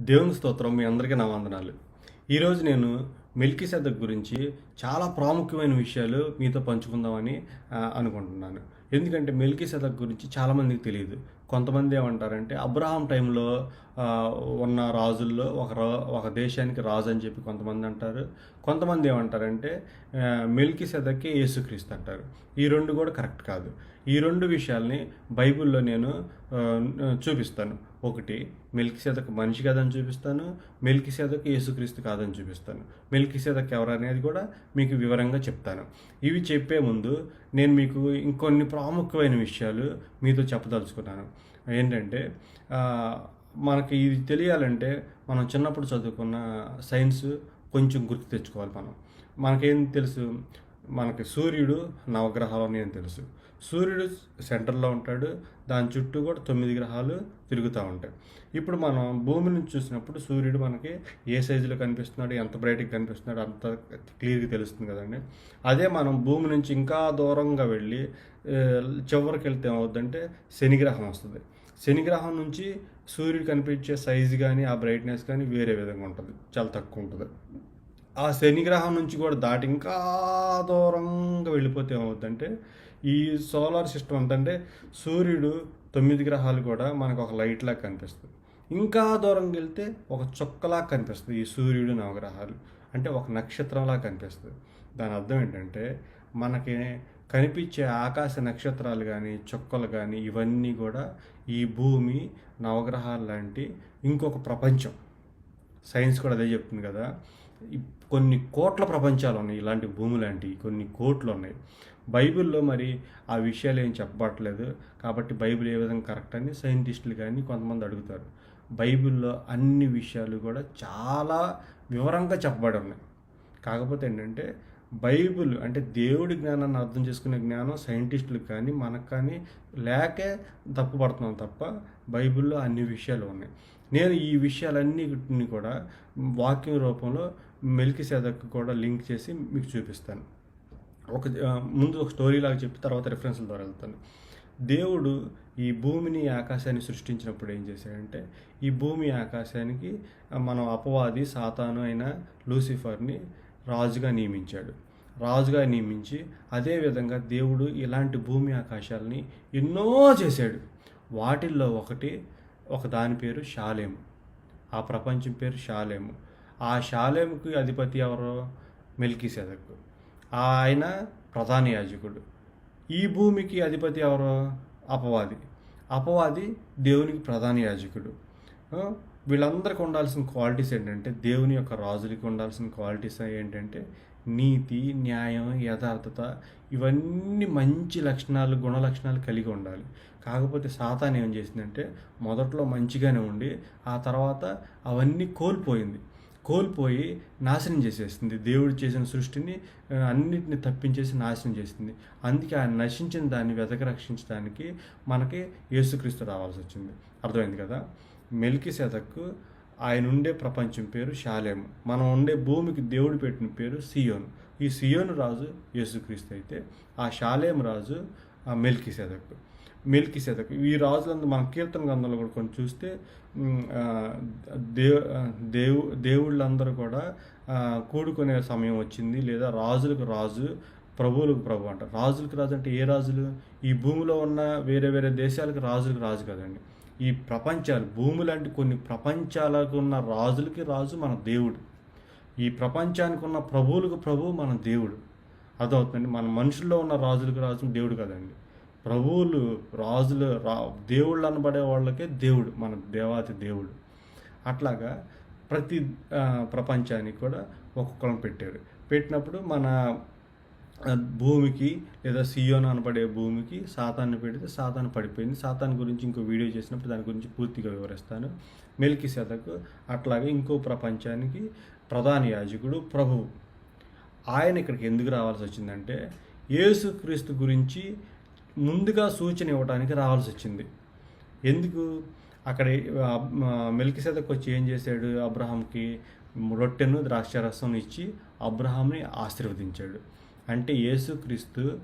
దేవుని స్తోత్రం మీ అందరికీ నా వందనాలు. ఈరోజు నేను మిల్కీ సెదక్ గురించి చాలా ప్రాముఖ్యమైన విషయాలు మీతో పంచుకుందామని అనుకుంటున్నాను. ఎందుకంటే మిల్కీ సెదక్ గురించి చాలామందికి తెలియదు. కొంతమంది ఏమంటారంటే అబ్రహాం టైంలో ఉన్న రాజుల్లో ఒక రా ఒక దేశానికి రాజు అని చెప్పి కొంతమంది అంటారు. కొంతమంది ఏమంటారంటే మిల్కీ సెదక్కి యేసుక్రీస్తు అంటారు. ఈ రెండు కూడా కరెక్ట్ కాదు. ఈ రెండు విషయాల్ని బైబిల్లో నేను చూపిస్తాను. ఒకటి మిల్కి సేదక్ మనిషి కాదని చూపిస్తాను. మిల్కి సేదక్ యేసుక్రీస్తు కాదని చూపిస్తాను. మిల్కి సేదక్ ఎవరనేది కూడా మీకు వివరంగా చెప్తాను. ఇవి చెప్పే ముందు నేను మీకు ఇంకొన్ని ప్రాముఖ్యమైన విషయాలు మీతో చెప్పదలుచుకున్నాను. ఏంటంటే మనకి ఇది తెలియాలంటే మనం చిన్నప్పుడు చదువుకున్న సైన్స్ కొంచెం గుర్తు తెచ్చుకోవాలి మనం. మనకేం తెలుసు? మనకి సూర్యుడు నవగ్రహాలు అని తెలుసు? సూర్యుడు సెంటర్లో ఉంటాడు. దాని చుట్టూ కూడా తొమ్మిది గ్రహాలు తిరుగుతూ ఉంటాయి. ఇప్పుడు మనం భూమి నుంచి చూసినప్పుడు సూర్యుడు మనకి ఏ సైజులో కనిపిస్తున్నాడు? ఎంత బ్రైట్గా కనిపిస్తున్నాడు? అంత క్లియర్గా తెలుస్తుంది కదండి. అదే మనం భూమి నుంచి ఇంకా దూరంగా వెళ్ళి చివరికి వెళ్తే ఏమవుద్దంటే శనిగ్రహం వస్తుంది. శనిగ్రహం నుంచి సూర్యుడు కనిపించే సైజు కానీ ఆ బ్రైట్నెస్ కానీ వేరే విధంగా ఉంటుంది. చాలా తక్కువ ఉంటుంది. ఆ శనిగ్రహం నుంచి కూడా దాటి ఇంకా దూరంగా వెళ్ళిపోతే ఏమవుతుందంటే ఈ సోలార్ సిస్టమ్ అంతంటే సూర్యుడు తొమ్మిది గ్రహాలు కూడా మనకు ఒక లైట్ లాగా కనిపిస్తుంది. ఇంకా దూరంగా వెళ్తే ఒక చుక్కలా కనిపిస్తుంది ఈ సూర్యుడు నవగ్రహాలు. అంటే ఒక నక్షత్రంలా కనిపిస్తుంది. దాని అర్థం ఏంటంటే మనకి కనిపించే ఆకాశ నక్షత్రాలు కానీ చుక్కలు కానీ ఇవన్నీ కూడా ఈ భూమి నవగ్రహాలు లాంటి ఇంకొక ప్రపంచం. సైన్స్ కూడా అదే చెప్తుంది కదా. కొన్ని కోట్ల ప్రపంచాలు ఉన్నాయి ఇలాంటి భూమి లాంటివి కొన్ని కోట్లు ఉన్నాయి. బైబిల్లో మరి ఆ విషయాలు ఏం చెప్పబట్టలేదు కాబట్టి బైబిల్ ఏ విధంగా కరెక్ట్ అని సైంటిస్టులు కానీ కొంతమంది అడుగుతారు. బైబిల్లో అన్ని విషయాలు కూడా చాలా వివరంగా చెప్పబడి ఉన్నాయి. కాకపోతే ఏంటంటే బైబిల్ అంటే దేవుడి జ్ఞానాన్ని అర్థం చేసుకునే జ్ఞానం సైంటిస్టులకు కానీ మనకు కానీ లేకే తప్పుపడుతున్నాం తప్ప బైబిల్లో అన్ని విషయాలు ఉన్నాయి. నేను ఈ విషయాలన్నిటిని కూడా వాక్యం రూపంలో మెలికి సెదకు కూడా లింక్ చేసి మీకు చూపిస్తాను. ఒక ముందు ఒక స్టోరీ లాగా చెప్పి తర్వాత రెఫరెన్స్ల ద్వారా వెళ్తాను. దేవుడు ఈ భూమిని ఆకాశాన్ని సృష్టించినప్పుడు ఏం చేశాడంటే ఈ భూమి ఆకాశానికి మనం అపవాది సాతాను అయిన లూసిఫర్ని రాజుగా నియమించాడు. రాజుగా నియమించి అదేవిధంగా దేవుడు ఇలాంటి భూమి ఆకాశాలని ఎన్నో చేశాడు. వాటిల్లో ఒకటి ఒక దాని పేరు షాలేము. ఆ ప్రపంచం పేరు షాలేము. ఆ షాలేముకి అధిపతి ఎవరు? మెల్కిసెదక్. ఆయన ప్రధాన యాజకుడు. ఈ భూమికి అధిపతి ఎవరో? అపవాది. అపవాది దేవునికి ప్రధాన యాజకుడు. వీళ్ళందరికీ ఉండాల్సిన క్వాలిటీస్ ఏంటంటే దేవుని యొక్క రాజులకి ఉండాల్సిన క్వాలిటీస్ ఏంటంటే నీతి న్యాయం యథార్థత ఇవన్నీ మంచి లక్షణాలు గుణ లక్షణాలు కలిగి ఉండాలి. కాకపోతే సాతాన్ ఏం చేసిందంటే మొదట్లో మంచిగానే ఉండి ఆ తర్వాత అవన్నీ కోల్పోయింది. కోల్పోయి నాశనం చేసేస్తుంది దేవుడు చేసిన సృష్టిని అన్నిటిని తప్పించేసి నాశనం చేసింది. అందుకే ఆ నశించిన దాన్ని వెతక రక్షించడానికి మనకి యేసుక్రీస్తు రావాల్సి వచ్చింది. అర్థమైంది కదా? మెల్కి శతకు ఆయన ఉండే ప్రపంచం పేరు షాలేము. మనం ఉండే భూమికి దేవుడు పెట్టిన పేరు సియోను. ఈ సియోను రాజు యేసుక్రీస్తు అయితే ఆ శాలేం రాజు ఆ మెల్కి సెదక్ మెల్కి సెదక్ ఈ రాజులందరూ మన కీర్తన గ్రంథంలో కూడా కొన్ని చూస్తే ఉమ్, దేవు దేవుళ్ళందరూ కూడా కూడుకునే సమయం వచ్చింది. లేదా రాజులకు రాజు ప్రభువులకు ప్రభు అంట రాజులకు రాజు అంటే ఏ రాజులు? ఈ భూమిలో ఉన్న వేరే వేరే దేశాలకు రాజులకు రాజు కదండి. ఈ ప్రపంచాలు భూమి లాంటి కొన్ని ప్రపంచాలకు ఉన్న రాజులకి రాజు మన దేవుడు. ఈ ప్రపంచానికి ఉన్న ప్రభువులకు ప్రభువు మన దేవుడు. అదవుతుంది మన మనుషుల్లో ఉన్న రాజులకు రాజు దేవుడు కదండి. ప్రభువులు రాజులు రా దేవుళ్ళు అనబడే వాళ్ళకే దేవుడు మన దేవాతి దేవుడు. అట్లాగా ప్రతి ప్రపంచానికి కూడా ఒక్కొక్కరం పెట్టారు. పెట్టినప్పుడు మన భూమికి లేదా సియోన్ అనబడే భూమికి సాతాన్ని పెడితే సాతాన్ పడిపోయింది. సాతాన్ గురించి ఇంకో వీడియో చేసినప్పుడు దాని గురించి పూర్తిగా వివరిస్తాను. మెల్కి సెదకు అట్లాగే ఇంకో ప్రపంచానికి ప్రధాన యాజకుడు ప్రభువు ఆయన ఇక్కడికి ఎందుకు రావాల్సి వచ్చిందంటే యేసుక్రీస్తు గురించి ముందుగా సూచన ఇవ్వడానికి రావాల్సి వచ్చింది. ఎందుకు? అక్కడ మెల్కి వచ్చి ఏం చేశాడు? అబ్రహాంకి రొట్టెను ద్రాక్షరసం ఇచ్చి అబ్రహాంని ఆశీర్వదించాడు. అంటే యేసుక్రీస్తు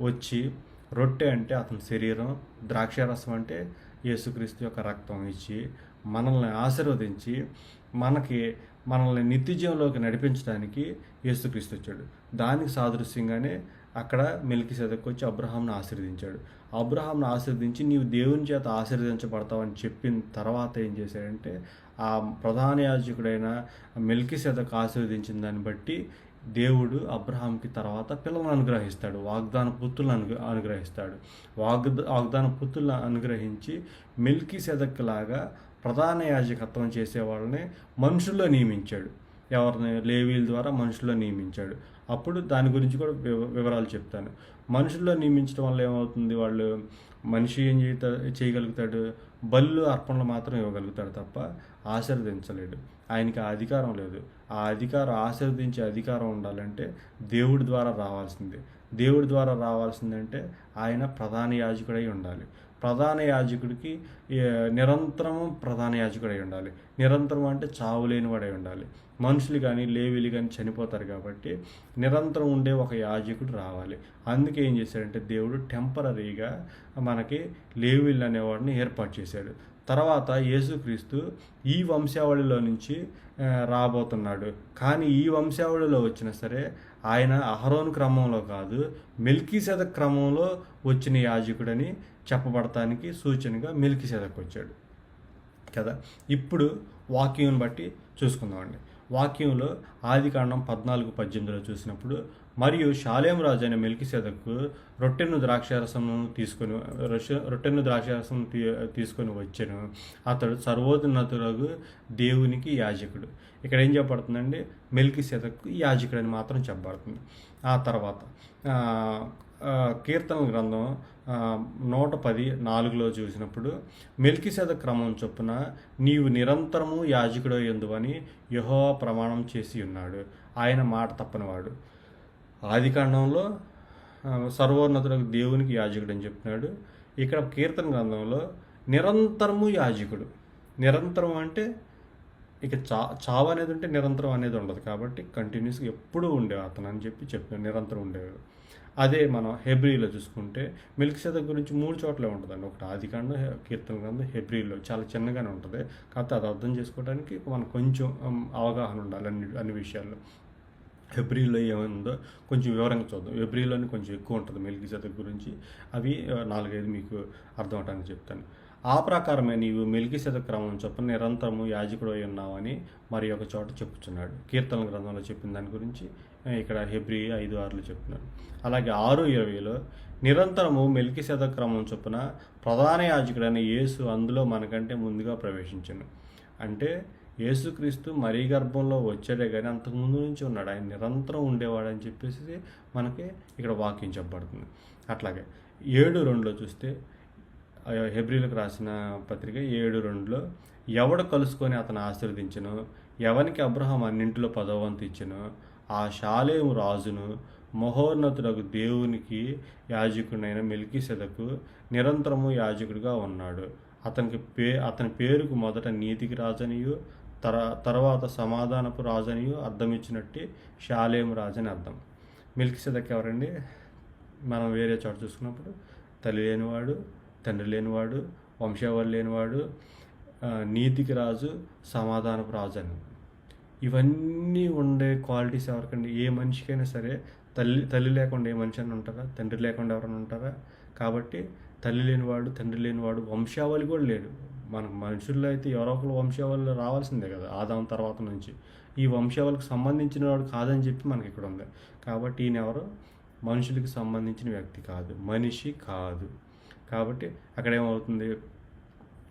వచ్చి రొట్టె అంటే అతని శరీరం ద్రాక్షారసం అంటే యేసుక్రీస్తు యొక్క రక్తం ఇచ్చి మనల్ని ఆశీర్వదించి మనకి మనల్ని నిత్యజీవంలోకి నడిపించడానికి యేసుక్రీస్తు వచ్చాడు. దానికి సాదృశ్యంగానే అక్కడ మెలికి వచ్చి అబ్రహాంను ఆశీర్వదించాడు. అబ్రహాంను ఆశీర్వదించి నీవు దేవుని చేత ఆశీర్వదించబడతావని చెప్పిన తర్వాత ఏం చేశాడంటే ఆ ప్రధాన యాజకుడైన మెల్కి సెదక్ ఆశీర్వదించిన దాన్ని బట్టి దేవుడు అబ్రహాంకి తర్వాత పిల్లలను అనుగ్రహిస్తాడు వాగ్దాన పుత్రులను అను అనుగ్రహిస్తాడు. వాగ్ వాగ్దాన పుత్రులను అనుగ్రహించి మిల్కీ లాగా ప్రధాన యాజకత్వం చేసేవాళ్ళని మనుషుల్లో నియమించాడు. ఎవరిని? లేవీల ద్వారా మనుషుల్లో నియమించాడు. అప్పుడు దాని గురించి కూడా వివరాలు చెప్తాను. మనుషుల్లో నియమించడం వల్ల ఏమవుతుంది? వాళ్ళు మనిషి ఏం చేయ చేయగలుగుతాడు? బళ్ళు అర్పణలు మాత్రం ఇవ్వగలుగుతాడు తప్ప ఆశీర్వదించలేడు. ఆయనకి ఆ అధికారం లేదు. ఆ అధికారం ఆశీర్వదించే అధికారం ఉండాలంటే దేవుడి ద్వారా రావాల్సిందే. దేవుడి ద్వారా రావాల్సిందంటే ఆయన ప్రధాన యాజకుడై ఉండాలి. ప్రధాన యాజకుడికి నిరంతరము ప్రధాన యాజకుడై ఉండాలి. నిరంతరం అంటే చావు లేనివాడై ఉండాలి. మనుషులు కానీ లేవీలు కానీ చనిపోతారు కాబట్టి నిరంతరం ఉండే ఒక యాజకుడు రావాలి. అందుకే ఏం చేశాడంటే దేవుడు టెంపరీగా మనకి లేవీలు అనేవాడిని ఏర్పాటు చేశాడు. తర్వాత యేసుక్రీస్తు ఈ వంశావళిలో నుంచి రాబోతున్నాడు. కానీ ఈ వంశావళిలో వచ్చినా సరే ఆయన అహరోన్ క్రమంలో కాదు మెల్కీసెద క్రమంలో వచ్చిన యాజకుడని చెప్పబడటానికి సూచనగా మెల్కీసెదకు వచ్చాడు. కదా? ఇప్పుడు వాక్యం బట్టి చూసుకుందామండి. వాక్యంలో ఆదికాండం పద్నాలుగు పద్దెనిమిదిలో చూసినప్పుడు మరియు షాలేం రాజు అయిన మెల్కిసేదకు రొట్టెను ద్రాక్షారసమును తీసుకొని రొట్టెను ద్రాక్షారసం తీసుకొని వచ్చాను. అతడు సర్వోన్నతులకు దేవునికి యాజకుడు. ఇక్కడ ఏం చెప్పబడుతుందండి మెల్కిసేదకు యాజకుడు అని మాత్రం చెప్పబడుతుంది. ఆ తర్వాత కీర్తన గ్రంథం నూట పది నాలుగులో చూసినప్పుడు మెల్కిసేద క్రమం చొప్పున నీవు నిరంతరము యాజకుడు ఎందువని యహో ప్రమాణం చేసి ఉన్నాడు. ఆయన మాట తప్పనివాడు. ఆదికాండంలో సర్వోన్నతులకు దేవునికి యాజకుడు అని చెప్తున్నాడు ఇక్కడ కీర్తన గ్రంథంలో నిరంతరము యాజకుడు. నిరంతరం అంటే ఇక చా చావు అనేది ఉంటే నిరంతరం అనేది ఉండదు కాబట్టి కంటిన్యూస్గా ఎప్పుడూ ఉండేవి అతను అని చెప్పి చెప్తున్నాడు నిరంతరం ఉండేవాడు. అదే మనం హెబ్రిలో చూసుకుంటే మిల్క్ శతక్ గురించి మూడు చోట్ల ఉంటుందండి. ఒకటి ఆదికాండం కీర్తన గ్రంథం హెబ్రిలో చాలా చిన్నగానే ఉంటుంది. కాకపోతే అది అర్థం చేసుకోవడానికి మనకు కొంచెం అవగాహన ఉండాలి అన్ని అన్ని విషయాల్లో. ఫిబ్రిలో ఏముందో కొంచెం వివరంగా చూద్దాం. హెబ్రిలోని కొంచెం ఎక్కువ ఉంటుంది మిల్క్ శతక్ గురించి. అవి నాలుగైదు మీకు అర్థం అవటానికి చెప్తాను. ఆ ప్రకారమే నీవు మెలికిసెద క్రమం చొప్పున నిరంతరము యాజకుడు అయి ఉన్నావని మరి ఒక చోట చెప్పుచున్నాడు. కీర్తన గ్రంథంలో చెప్పిన దాని గురించి ఇక్కడ హెబ్రి ఐదు ఆరులో చెప్తున్నాడు అలాగే ఆరు ఇరవైలో నిరంతరము మెలికి క్రమం చొప్పున ప్రధాన యాజకుడైన యేసు అందులో మనకంటే ముందుగా ప్రవేశించను. అంటే యేసుక్రీస్తు మరీ గర్భంలో వచ్చాడే కానీ అంతకుముందు నుంచి ఉన్నాడు. ఆయన నిరంతరం ఉండేవాడని చెప్పేసి మనకి ఇక్కడ వాక్యం చెప్పబడుతుంది. అట్లాగే ఏడు రెండులో చూస్తే హెబ్రిలకు రాసిన పత్రిక ఏడు రెండులో ఎవడు కలుసుకొని అతను ఆశీర్వదించను? ఎవనికి అబ్రహం అన్నింటిలో పదవంతు ఇచ్చను? ఆ శాలేము రాజును మహోన్నతులకు దేవునికి యాజకుడైన మెల్కిసెదకు నిరంతరము యాజకుడిగా ఉన్నాడు. అతనికి పే అతని పేరుకు మొదట నీతికి రాజనియు తర తర్వాత సమాధానపు రాజనియు అర్థం ఇచ్చినట్టు శాలేము రాజని అర్థం. మెల్కిసెదక్ ఎవరండి? మనం వేరే చోట చూసుకున్నప్పుడు తల్లి లేనివాడు తండ్రి లేనివాడు వంశావళి లేనివాడు నీతికి రాజు సమాధానపు రాజు అని ఇవన్నీ ఉండే క్వాలిటీస్ ఎవరికండి? ఏ మనిషికైనా సరే తల్లి తల్లి లేకుండా ఏ మనిషి అని ఉంటారా? తండ్రి లేకుండా ఎవరైనా ఉంటారా? కాబట్టి తల్లి లేనివాడు తండ్రి లేనివాడు వంశావళి కూడా లేడు. మనకు మనుషుల్లో అయితే ఎవరో ఒకరు వంశావళి రావాల్సిందే కదా ఆదాం తర్వాత నుంచి. ఈ వంశావళికి సంబంధించిన వాడు కాదని చెప్పి మనకి ఇక్కడ ఉంది. కాబట్టి ఈయన ఎవరు? మనుషులకి సంబంధించిన వ్యక్తి కాదు మనిషి కాదు. కాబట్టి అక్కడ ఏమవుతుంది?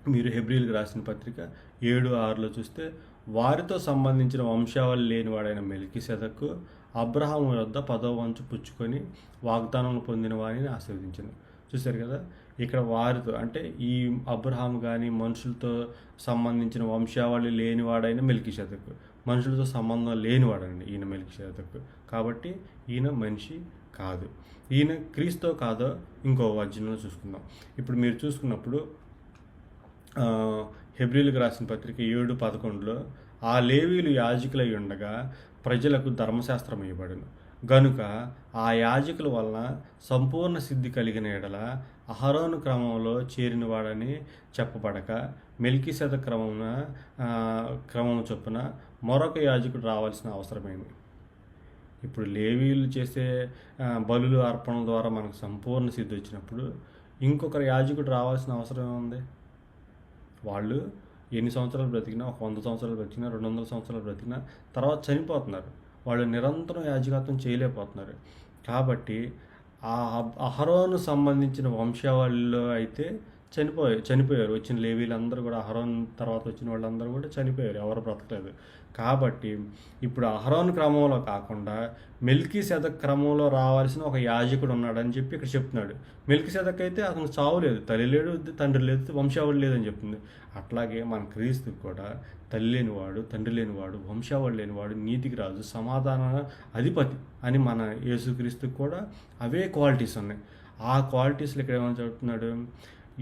మీరు హెబ్రిల్కి రాసిన పత్రిక ఏడు ఆరులో చూస్తే వారితో సంబంధించిన వంశావళి లేనివాడైన మెల్కిసెదకు అబ్రహాం వద్ద పదో వంచు పుచ్చుకొని వాగ్దానం పొందిన వారిని ఆశీర్వదించింది చూశారు కదా? ఇక్కడ వారితో అంటే ఈ అబ్రహాం కానీ మనుషులతో సంబంధించిన వంశావళి లేనివాడైన మెలికి శతకు మనుషులతో సంబంధం లేనివాడండి ఈయన మెలికి చేతకు కాబట్టి ఈయన మనిషి కాదు. ఈయన క్రీస్తో కాదో ఇంకో వచనంలో చూసుకుందాం. ఇప్పుడు మీరు చూసుకున్నప్పుడు హెబ్రిల్కి రాసిన పత్రిక ఏడు పదకొండులో ఆ లేవీలు యాజకులై ఉండగా ప్రజలకు ధర్మశాస్త్రం ఇవ్వబడును. గనుక ఆ యాజకుల వలన సంపూర్ణ సిద్ధి కలిగిన ఎడల అహరోను క్రమంలో చేరినవాడని చెప్పబడక మెల్కిశత క్రమమున క్రమం చొప్పున మరొక యాజకుడు రావాల్సిన అవసరమేమి? ఇప్పుడు లేవీలు చేసే బలులు అర్పణల ద్వారా మనకు సంపూర్ణ సిద్ధి వచ్చినప్పుడు ఇంకొకరు యాజకుడు రావాల్సిన అవసరం ఏముంది? వాళ్ళు ఎన్ని సంవత్సరాలు బ్రతికినా ఒక వంద సంవత్సరాలు బ్రతికినా రెండు వందల సంవత్సరాలు బ్రతికినా తర్వాత చనిపోతున్నారు. వాళ్ళు నిరంతరం యాజకత్వం చేయలేకపోతున్నారు. కాబట్టి ఆ అహరోను సంబంధించిన వంశావళిలో అయితే చనిపోయి చనిపోయారు. వచ్చిన లేవీలందరూ కూడా అహరోన్ తర్వాత వచ్చిన వాళ్ళందరూ కూడా చనిపోయారు. ఎవరు బ్రతకలేదు. కాబట్టి ఇప్పుడు అహరోన్ క్రమంలో కాకుండా మెల్కీ శతక్ క్రమంలో రావాల్సిన ఒక యాజకుడు ఉన్నాడని చెప్పి ఇక్కడ చెప్తున్నాడు. మెల్కీ శతక్ అయితే అతను చావు లేదు. తల్లి లేడు తండ్రి లేదు వంశావళి లేదని చెప్తుంది. అట్లాగే మన క్రీస్తుకు కూడా తల్లి లేనివాడు తండ్రి లేనివాడు వంశావళి లేనివాడు నీతికి రాజు సమాధాన అధిపతి అని మన యేసుక్రీస్తుకు కూడా అవే క్వాలిటీస్ ఉన్నాయి. ఆ క్వాలిటీస్లో ఇక్కడ ఏమైనా చెప్తున్నాడు?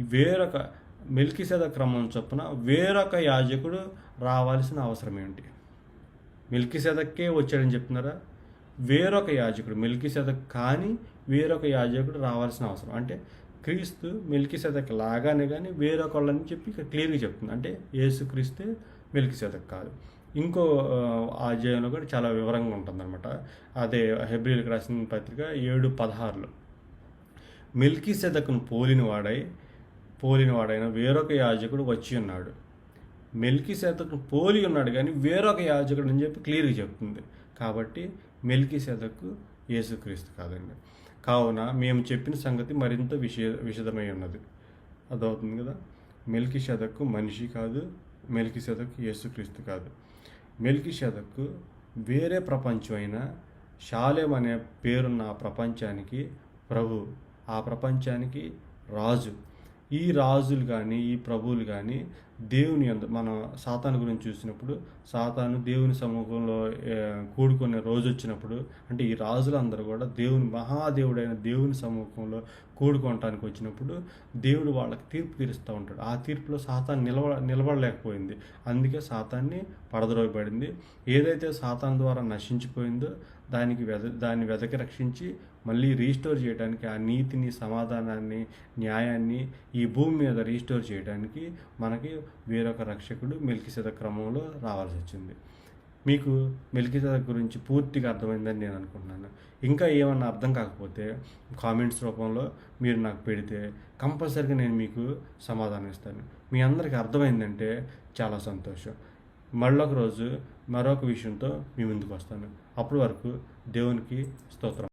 వేరొక మెల్కిసేద క్రమం చొప్పున వేరొక యాజకుడు రావాల్సిన అవసరం ఏంటి? మెల్కిసేదక్కే వచ్చాడని చెప్తున్నారా? వేరొక యాజకుడు మెల్కిసేదక్ కానీ వేరొక యాజకుడు రావాల్సిన అవసరం. అంటే క్రీస్తు మెల్కిసేదక్ లాగానే కానీ వేరొకళ్ళని చెప్పి ఇక్కడ క్లియర్గా చెప్తుంది. అంటే యేసుక్రీస్తే మెల్కిసేదక్ కాదు. ఇంకో అధ్యాయంలో కూడా చాలా వివరంగా ఉంటుందన్నమాట. అదే హెబ్రిల్కి రాసిన పత్రిక ఏడు పదహారులో. మిల్కీ సెదకును పోలిన వాడై పోలినవాడైన వేరొక యాజకుడు వచ్చి ఉన్నాడు. మెల్కీ శతకు పోలి ఉన్నాడు కానీ వేరొక యాజకుడు అని చెప్పి క్లియర్గా చెప్తుంది. కాబట్టి మెల్కీ శతకు యేసుక్రీస్తు కాదండి. కావున మేము చెప్పిన సంగతి మరింత విషయ విషదమై ఉన్నది. అదవుతుంది కదా? మెల్కి శతకు మనిషి కాదు మెల్కి శతకు యేసుక్రీస్తు కాదు. మెల్కి శతకు వేరే ప్రపంచం అయిన షాలేం అనే పేరున్న ఆ ప్రపంచానికి ప్రభు ఆ ప్రపంచానికి రాజు ఈ రాజులు కానీ ఈ ప్రభువులు కానీ దేవుని అందు మన సాతాను గురించి చూసినప్పుడు సాతాను దేవుని సమూహంలో కూడుకునే రోజు వచ్చినప్పుడు అంటే ఈ రాజులందరూ కూడా దేవుని మహాదేవుడైన దేవుని సమూహంలో కూడుకోవటానికి వచ్చినప్పుడు దేవుడు వాళ్ళకి తీర్పు తీరుస్తూ ఉంటాడు. ఆ తీర్పులో సాతాన్ నిలవ నిలబడలేకపోయింది. అందుకే సాతాన్ని పడద్రోయబడింది. ఏదైతే సాతాన్ ద్వారా నశించిపోయిందో దానికి వెద దాన్ని వెదకి రక్షించి మళ్ళీ రీస్టోర్ చేయడానికి ఆ నీతిని సమాధానాన్ని న్యాయాన్ని ఈ భూమి మీద రీస్టోర్ చేయడానికి మనకి వేరొక రక్షకుడు మెల్కిసెద క్రమంలో రావాల్సి వచ్చింది. మీకు మెల్కిసెద గురించి పూర్తిగా అర్థమైందని నేను అనుకుంటున్నాను. ఇంకా ఏమన్నా అర్థం కాకపోతే కామెంట్స్ రూపంలో మీరు నాకు పెడితే కంపల్సరీగా నేను మీకు సమాధానం ఇస్తాను. మీ అందరికీ అర్థమైందంటే చాలా సంతోషం. మళ్ళొక రోజు మరొక విషయంతో మీ ముందుకు వస్తాను. అప్పటి వరకు దేవునికి స్తోత్రం.